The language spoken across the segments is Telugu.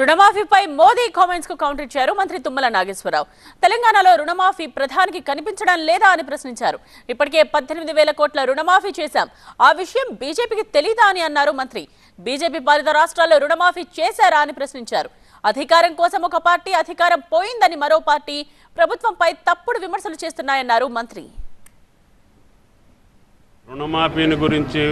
రుణమాఫీపై మోదీ కామెంట్స్కు కౌంటర్ ఇచ్చారు మంత్రి తుమ్మల నాగేశ్వరరావు. తెలంగాణలో రుణమాఫీ ప్రధానికి కనిపించడం లేదా అని ప్రశ్నించారు. ఇప్పటికే పద్దెనిమిది వేల కోట్ల రుణమాఫీ చేశాం. ఆ విషయం బీజేపీకి తెలీదా అని అన్నారు మంత్రి. బీజేపీ పాలిత రాష్ట్రాల్లో రుణమాఫీ చేశారా అని ప్రశ్నించారు. అధికారం కోసం ఒక పార్టీ అధికారం పోయిందని మరో పార్టీ ప్రభుత్వంపై తప్పుడు విమర్శలు చేస్తున్నాయన్నారు మంత్రి. రుణమాఫీని గురించి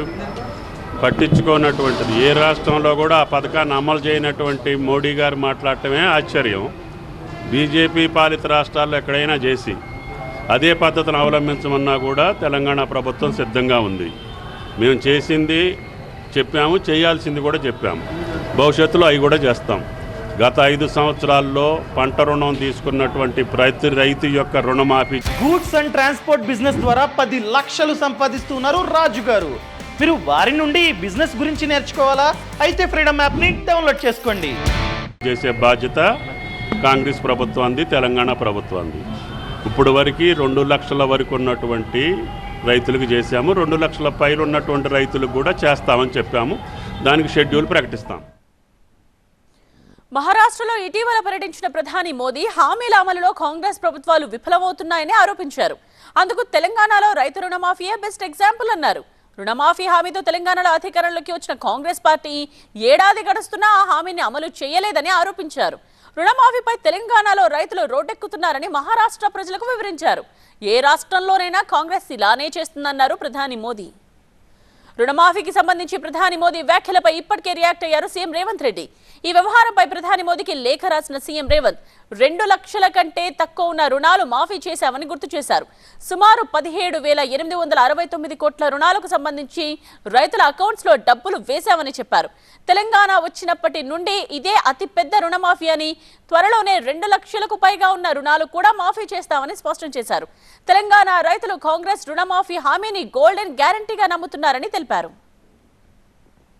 పట్టించుకోనటువంటిది. ఏ రాష్ట్రంలో కూడా ఆ పథకాన్ని అమలు చేయనటువంటి మోడీ గారు మాట్లాడటమే ఆశ్చర్యం. బీజేపీ పాలిత రాష్ట్రాల్లో ఎక్కడైనా చేసి అదే పద్ధతిని అవలంబించమన్నా కూడా తెలంగాణ ప్రభుత్వం సిద్ధంగా ఉంది. మేము చేసింది చెప్పాము చేయాల్సింది కూడా చెప్పాము. భవిష్యత్తులో అవి కూడా చేస్తాం. గత ఐదు సంవత్సరాల్లో పంట రుణం తీసుకున్నటువంటి ప్రతి రైతు యొక్క రుణమాఫీ గూడ్స్ అండ్ ట్రాన్స్పోర్ట్ బిజినెస్ ద్వారా పది లక్షలు సంపాదిస్తున్నారు రాజు గారు మీరు వారి నుండి బిజినెస్ గురించి నేర్చుకోవాలా? అయితే ఫ్రీడమ్ యాప్ని డౌన్లోడ్ చేసుకోండి. చేసే బాధ్యత కాంగ్రెస్ ప్రభుత్వాన్ని తెలంగాణ ప్రభుత్వాన్ని ఇప్పుడు వరకు రెండు లక్షల వరకు ఉన్నటువంటి రైతులకు చేశాము. రెండు లక్షల పైన ఉన్నటువంటి రైతులకు కూడా చేస్తామని చెప్పాము. దానికి షెడ్యూల్ ప్రకటిస్తాం. మహారాష్ట్రలో ఇటీవల పర్యటించిన ప్రధాని మోదీ హామీల అమలులో కాంగ్రెస్ ప్రభుత్వాలు విఫలమవుతున్నాయని ఆరోపించారు. అందుకు తెలంగాణలో రైతు రుణమాఫీయే బెస్ట్ ఎగ్జాంపుల్ అన్నారు. రుణమాఫీ హామీతో తెలంగాణలో అధికారంలోకి వచ్చిన కాంగ్రెస్ పార్టీ ఏడాది గడుస్తున్నా ఆ హామీని అమలు చేయలేదని ఆరోపించారు. రుణమాఫీపై తెలంగాణలో రైతులు రోడ్డెక్కుతున్నారని మహారాష్ట్ర ప్రజలకు వివరించారు. ఏ రాష్ట్రంలోనైనా కాంగ్రెస్ ఇలానే చేస్తుందన్నారు ప్రధాని మోదీ. రుణమాఫీకి సంబంధించి ప్రధాని మోదీ వ్యాఖ్యలపై ఇప్పటికే రియాక్ట్ అయ్యారు సీఎం రేవంత్ రెడ్డి. ఈ వ్యవహారంపై ప్రధాని మోదీకి లేఖ రాసిన సీఎం రేవంత్ రెండు లక్షల కంటే తక్కువ ఉన్న రుణాలు మాఫీ చేశామని గుర్తు చేశారు. సుమారు పదిహేడు వేల ఎనిమిది వందల అరవై తొమ్మిది కోట్ల రుణాలకు సంబంధించి రైతుల అకౌంట్స్లో డబ్బులు వేశామని చెప్పారు. తెలంగాణ వచ్చినప్పటి నుండి ఇదే అతిపెద్ద రుణమాఫీ అని త్వరలోనే రెండు లక్షలకు పైగా ఉన్న రుణాలు కూడా మాఫీ చేస్తామని స్పష్టం చేశారు. తెలంగాణ రైతులు కాంగ్రెస్ రుణమాఫీ హామీని గోల్డెన్ గ్యారంటీగా నమ్ముతున్నారని తెలిపారు